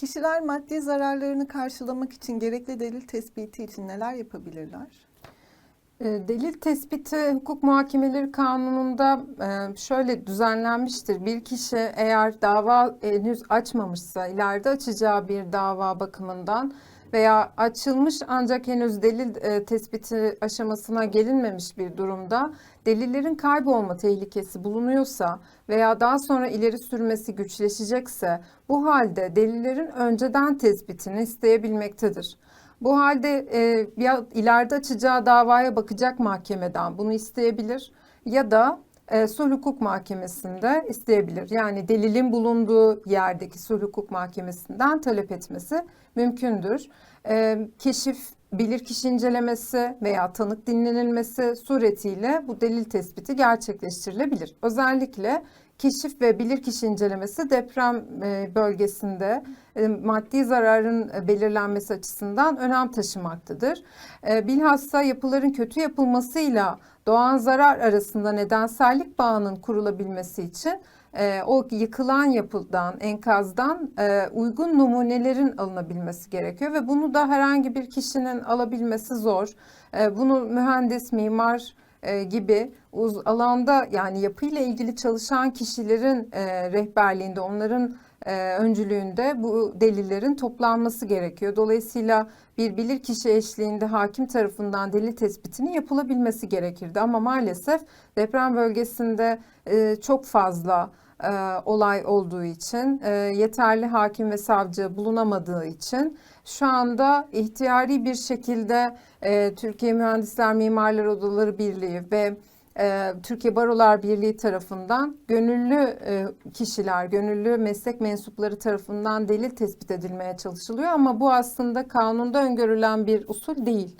Kişiler maddi zararlarını karşılamak için gerekli delil tespiti için neler yapabilirler? E, Delil tespiti hukuk muhakemeleri kanununda e, şöyle düzenlenmiştir. Bir kişi eğer dava henüz açmamışsa ileride açacağı bir dava bakımından veya açılmış ancak henüz delil e, tespiti aşamasına gelinmemiş bir durumda delillerin kaybolma tehlikesi bulunuyorsa veya daha sonra ileri sürmesi güçleşecekse bu halde delillerin önceden tespitini isteyebilmektedir. Bu halde e, ya ileride açacağı davaya bakacak mahkemeden bunu isteyebilir ya da e, sulh hukuk mahkemesinde isteyebilir. Yani delilin bulunduğu yerdeki sulh hukuk mahkemesinden talep etmesi mümkündür. E, keşif, bilirkişi incelemesi veya tanık dinlenilmesi suretiyle bu delil tespiti gerçekleştirilebilir. Özellikle keşif ve bilirkişi incelemesi deprem e, bölgesinde e, maddi zararın belirlenmesi açısından önem taşımaktadır. E, Bilhassa yapıların kötü yapılmasıyla doğan zarar arasında nedensellik bağının kurulabilmesi için e, o yıkılan yapıdan, enkazdan e, uygun numunelerin alınabilmesi gerekiyor ve bunu da herhangi bir kişinin alabilmesi zor. E, Bunu mühendis, mimar e, gibi uz alanda yani yapıyla ilgili çalışan kişilerin e, rehberliğinde, onların e, öncülüğünde bu delillerin toplanması gerekiyor. Dolayısıyla bir bilirkişi eşliğinde hakim tarafından delil tespitinin yapılabilmesi gerekirdi. Ama maalesef deprem bölgesinde e, çok fazla e, olay olduğu için, e, yeterli hakim ve savcı bulunamadığı için şu anda ihtiyari bir şekilde e, Türkiye Mühendisler Mimarlar Odaları Birliği ve e, Türkiye Barolar Birliği tarafından gönüllü e, kişiler, gönüllü meslek mensupları tarafından delil tespit edilmeye çalışılıyor ama bu aslında kanunda öngörülen bir usul değil.